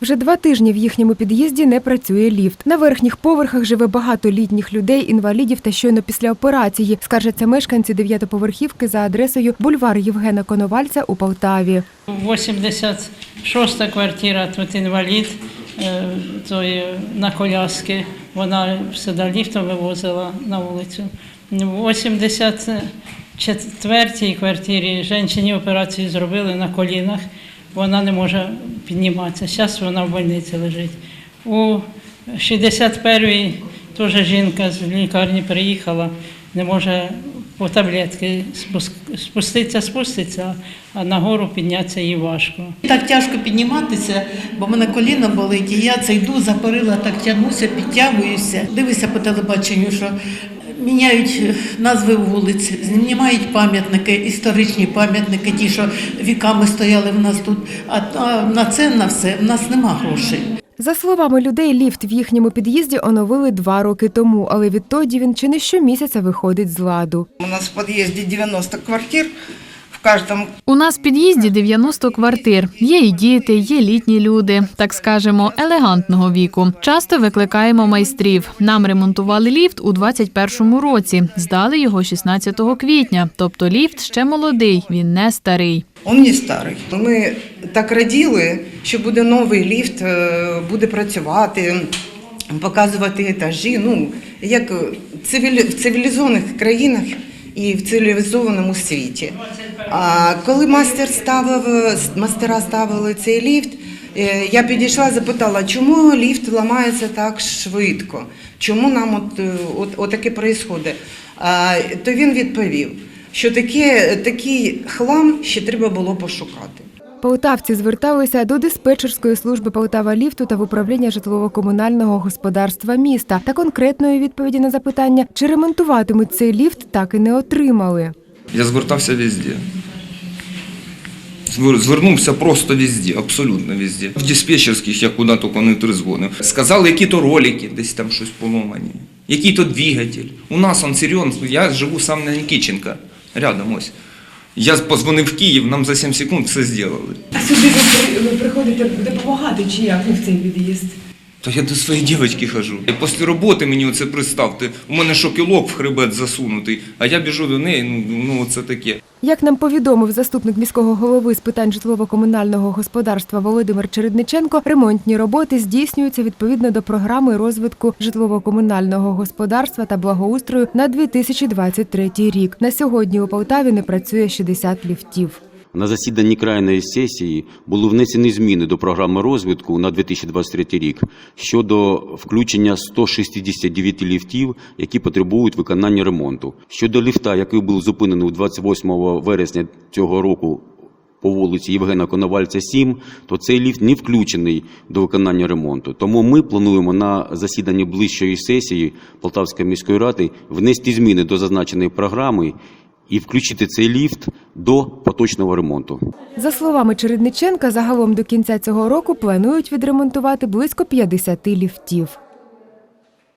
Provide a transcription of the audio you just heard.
Вже два тижні в їхньому під'їзді не працює ліфт. На верхніх поверхах живе багато літніх людей, інвалідів та щойно після операції. Скаржаться мешканці дев'ятоповерхівки за адресою бульвар Євгена Коновальця у Полтаві. 86 квартира, тут інвалід, е, той на коляски. Вона сюди ліфтом вивозила на вулицю. В 84 квартирі жінці операцію зробили на колінах. Вона не може підніматися. Зараз вона в больниці лежить. У 61-й теж жінка з лікарні приїхала, не може по таблетки спуститися, спуститься, а нагору піднятися їй важко. Так тяжко підніматися, бо в мене коліна болить, і я це йду за перила, так тягнуся, підтягуюся. Дивися по телебаченню, що міняють е, назви вулиць, знімають пам'ятники, історичні пам'ятники, ті, що віками стояли в нас тут. А, а на це на все в нас нема грошей. За словами людей, ліфт в їхньому під'їзді оновили два роки тому, але відтоді він чи не щомісяця виходить з ладу. У нас в під'їзді 90 квартир. В У нас в під'їзді 90 квартир. Є і діти, є літні люди, так скажемо, елегантного віку. Часто викликаємо майстрів. Нам ремонтували ліфт у 21-му році. Здали його 16 квітня. Тобто ліфт ще молодий, він не старий. он не старий. Ми так раділи, що буде новий ліфт, е, буде працювати, показувати етажі. Ну, як в цивілізованих країнах і в цивілізованому світі. А коли мастер ставив, мастера ставили цей ліфт, е, я підійшла, запитала, чому ліфт ламається так швидко? Чому нам от, е, от, от таке відбувається? То він відповів, що таке, такий хлам ще треба було пошукати. Полтавці зверталися до диспетчерської служби Полтава ліфту та в управління житлово-комунального господарства міста. Та конкретної відповіді на запитання, чи ремонтуватимуть цей ліфт, так і не отримали. Я звертався везде. Звернувся просто везде, абсолютно везде. В диспетчерських я куди тільки не тризвонив. Сказали, які то ролики, десь там щось поломані. Який то двигатель. У нас он серйозно, я живу сам на Нікіченка, рядом ось. Я позвонив в Київ, нам за 7 секунд все зробили. А сюди ви, ви приходите допомагати чи як ви в цей під'їзд? То я до своєї дівчинки хожу. І після роботи мені оце представте, у мене шокілок в хребет засунутий, а я біжу до неї, ну, ну це таке. Як нам повідомив заступник міського голови з питань житлово-комунального господарства Володимир Чередниченко, ремонтні роботи здійснюються відповідно до програми розвитку житлово-комунального господарства та благоустрою на 2023 рік. На сьогодні у Полтаві не працює 60 ліфтів. На засіданні крайної сесії були внесені зміни до програми розвитку на 2023 рік щодо включення 169 ліфтів, які потребують виконання ремонту. Щодо ліфта, який був зупинений 28 вересня цього року по вулиці Євгена Коновальця 7, то цей ліфт не включений до виконання ремонту. Тому ми плануємо на засіданні ближчої сесії Полтавської міської ради внести зміни до зазначеної програми і включити цей ліфт до поточного ремонту. За словами Чередниченка, загалом до кінця цього року планують відремонтувати близько 50 ліфтів.